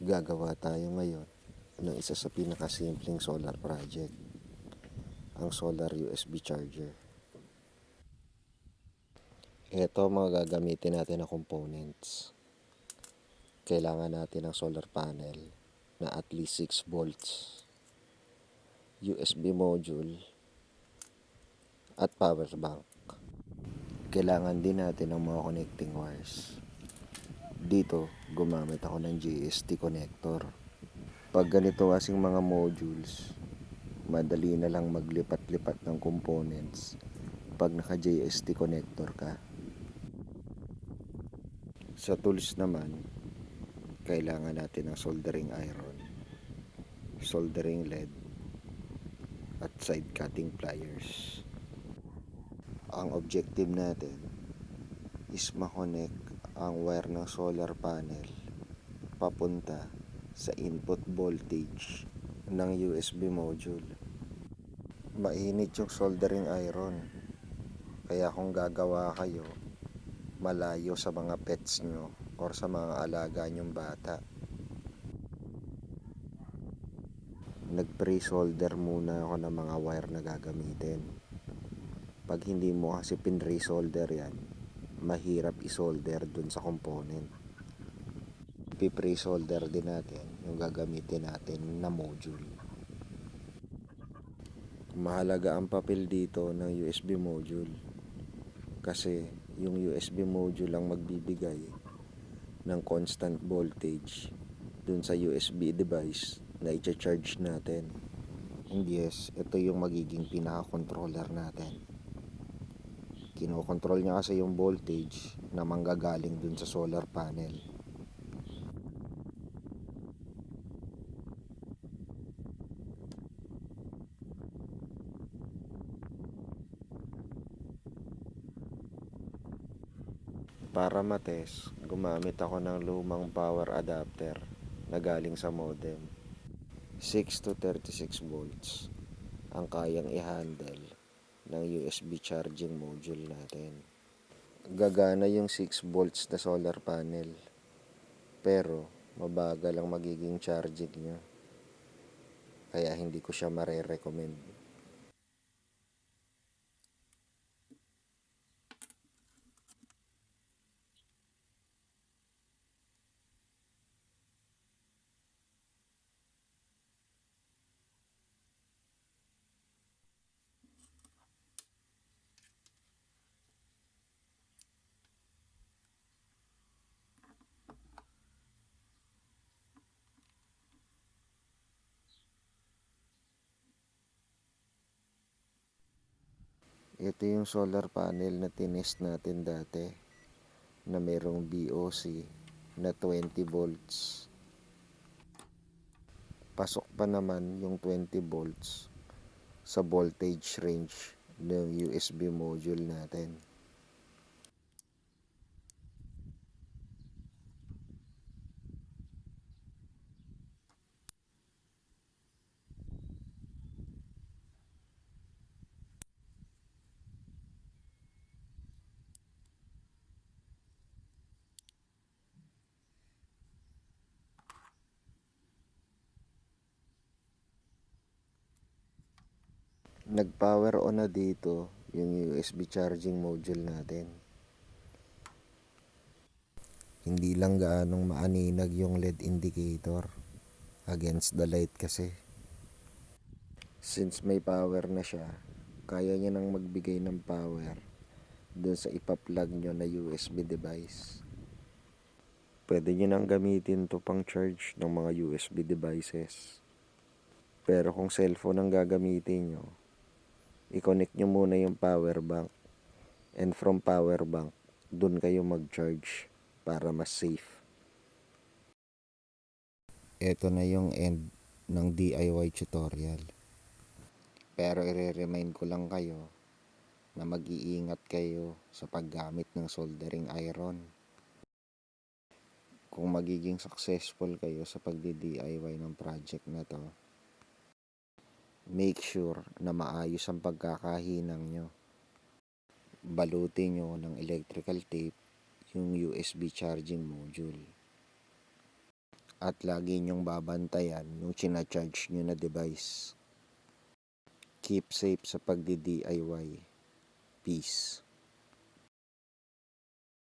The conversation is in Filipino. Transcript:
Gagawa tayo ngayon ng isa sa pinakasimpleng solar project, ang solar USB charger. Ito mga gagamitin natin na components. Kailangan natin ng solar panel na at least 6 volts, USB module, at power bank. Kailangan din natin ng mga connecting wires. Dito, gumamit ako ng GST connector. Pag ganito kasing mga modules, madali na lang maglipat-lipat ng components pag naka JST connector ka. Sa tools naman, kailangan natin ng soldering iron, soldering lead, at side cutting pliers. Ang objective natin is makonect ang wire ng solar panel papunta sa input voltage ng USB module. Mainit yung soldering iron. Kaya kung gagawa kayo, malayo sa mga pets nyo or sa mga alaga nyong bata. Nag-pre-solder muna ako ng mga wire na gagamitin. Pag hindi mo kasi pin-resolder yan, mahirap isolder dun sa component. Pi-pre-solder din natin yung gagamitin natin na module. Mahalaga ang papel dito ng USB module kasi yung USB module ang magbibigay ng constant voltage dun sa USB device na i-charge natin. And yes, ito yung magiging pinaka-controller natin. Kinokontrol niya kasi yung voltage na manggagaling dun sa solar panel. Para mates, gumamit ako ng lumang power adapter na galing sa modem. 6 to 36 volts ang kayang i-handle ng USB charging module natin. Gagana yung 6 volts na solar panel. Pero mabagal ang magiging charging niya. Kaya hindi ko siya mare-recommend. Ito yung solar panel na tinest natin dati na merong BOC na 20 volts. Pasok pa naman yung 20 volts sa voltage range ng USB module natin. Nag-power on na dito yung USB charging module natin. Hindi lang gaanong maaninag yung LED indicator against the light kasi. Since may power na siya, kaya niya nang magbigay ng power dun sa ipa-plug nyo na USB device. Pwede nyo nang gamitin to pang charge ng mga USB devices. Pero kung cellphone ang gagamitin nyo, i-connect nyo muna yung power bank. And from power bank, dun kayo mag-charge para mas safe. Ito na yung end ng DIY tutorial. Pero i-remind ko lang kayo na mag-iingat kayo sa paggamit ng soldering iron. Kung magiging successful kayo sa pagdi-DIY ng project na to, make sure na maayos ang pagkakahinang nyo. Balutin nyo ng electrical tape yung USB charging module. at lagi nyong babantayan yung charge nyo na device. Keep safe sa pagdi-DIY. Peace.